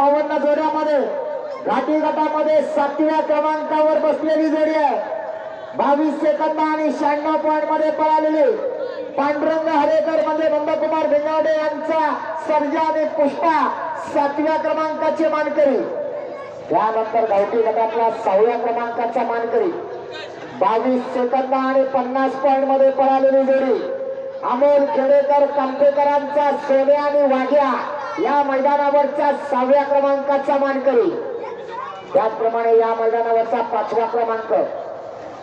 बावन्न जोड्यामध्ये घाटी गटामध्ये सातव्या क्रमांकावर बसलेली जोडी आहे. बावीस सेकंद आणि शहाण्णव पॉईंटमध्ये पळालेली पांडुरंग हरेकर म्हणजे नंदकुमार भिंगावडे यांचा सर्जा आणि पुष्पा सातव्या क्रमांकाचे मानकरी. त्यानंतर गावठी गटातला सहाव्या क्रमांकाचा मानकरी. बावीस सेकंद आणि पन्नास पॉईंटमध्ये पळालेली जोडी. अमोल खेडेकर कांपेकरांचा सोने आणि वाघ्या. या मैदानावरच्या सहाव्या क्रमांकाचा मानकरी. त्याचप्रमाणे या मैदानावरचा पाचवा क्रमांक.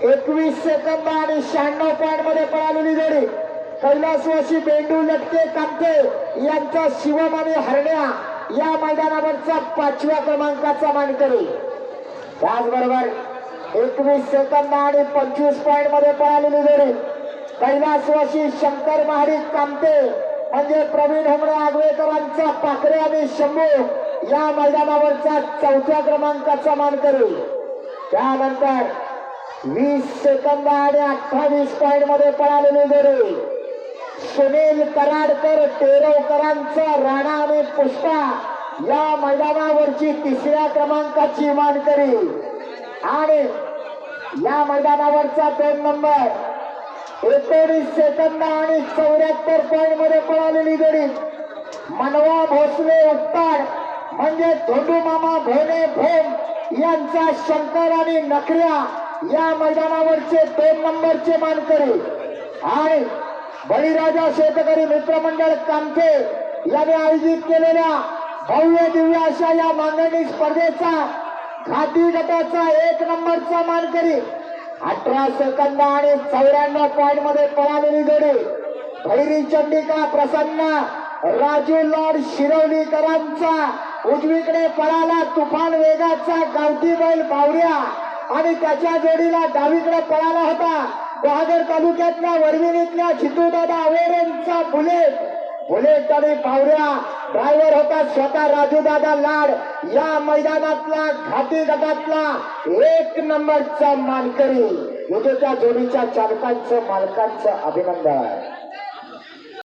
एकवीस सेकंद आणि शहाण्णव पॉईंटमध्ये पळालेली जोडी. कैलासवासी बेंडू लटके कामते यांचा शिवम आणि हरण्या या मैदानावरचा पाचव्या क्रमांकाचा मानकरी. त्याचबरोबर एकवीस सेकंद आणि पंचवीस पॉईंटमध्ये पळालेली जोडी. कैलासवासी शंकर महाडिक कामते म्हणजे प्रवीण हमरे आगवेकरांचा पाखरे आणि शंभू या मैदानावरचा चौथ्या क्रमांकाचा मानकरी त्यानंतर वीस सेकंद आणि अठ्ठावीस पॉईंटमध्ये पळालेले जोडी सुनील कराडकर तेरवकरांचा राणा आणि पुष्पा या मैदानावरची तिसऱ्या क्रमांकाची मान करी आणि या मैदानावरचा दोन नंबर एकोणीस सेकंद आणि चौऱ्याहत्तर पॉईंटमध्ये पळालेली गडी. मनवा भोसले उत्ताड म्हणजे धोंडू मामा भोने भोम यांचा शंकर आणि नखऱ्या या मैदानावरचे दोन नंबरचे मानकरी. आणि बळीराजा शेतकरी मित्रमंडळ कामथे यांनी आयोजित केलेल्या भव्य दिव्य अशा या मांडणी स्पर्धेचा घाटी गटाचा एक नंबरचा मानकरी अठरा सेकंद आणि चौऱ्याण्णव पॉईंटमध्ये पळालेली जोडी. भैरी चंडिका प्रसन्न राजू लॉर्ड शिरवलीकरांचा उजवीकडे पळाला तुफान वेगाचा गावठी बैल बावऱ्या आणि त्याच्या जोडीला डावीकडे पळाला होता. बहादर तालुक्यातल्या वरविणीतल्या चितूदादा अवेरेंचा बुलेट. बुलेट पावऱ्या ड्रायव्हर होता स्वतः राजूदादा लाड. या मैदानातला घाटी गटातला एक नंबरचा मानकरी. विजेत्या जोडीच्या चालकांचं मालकांचं अभिनंदन.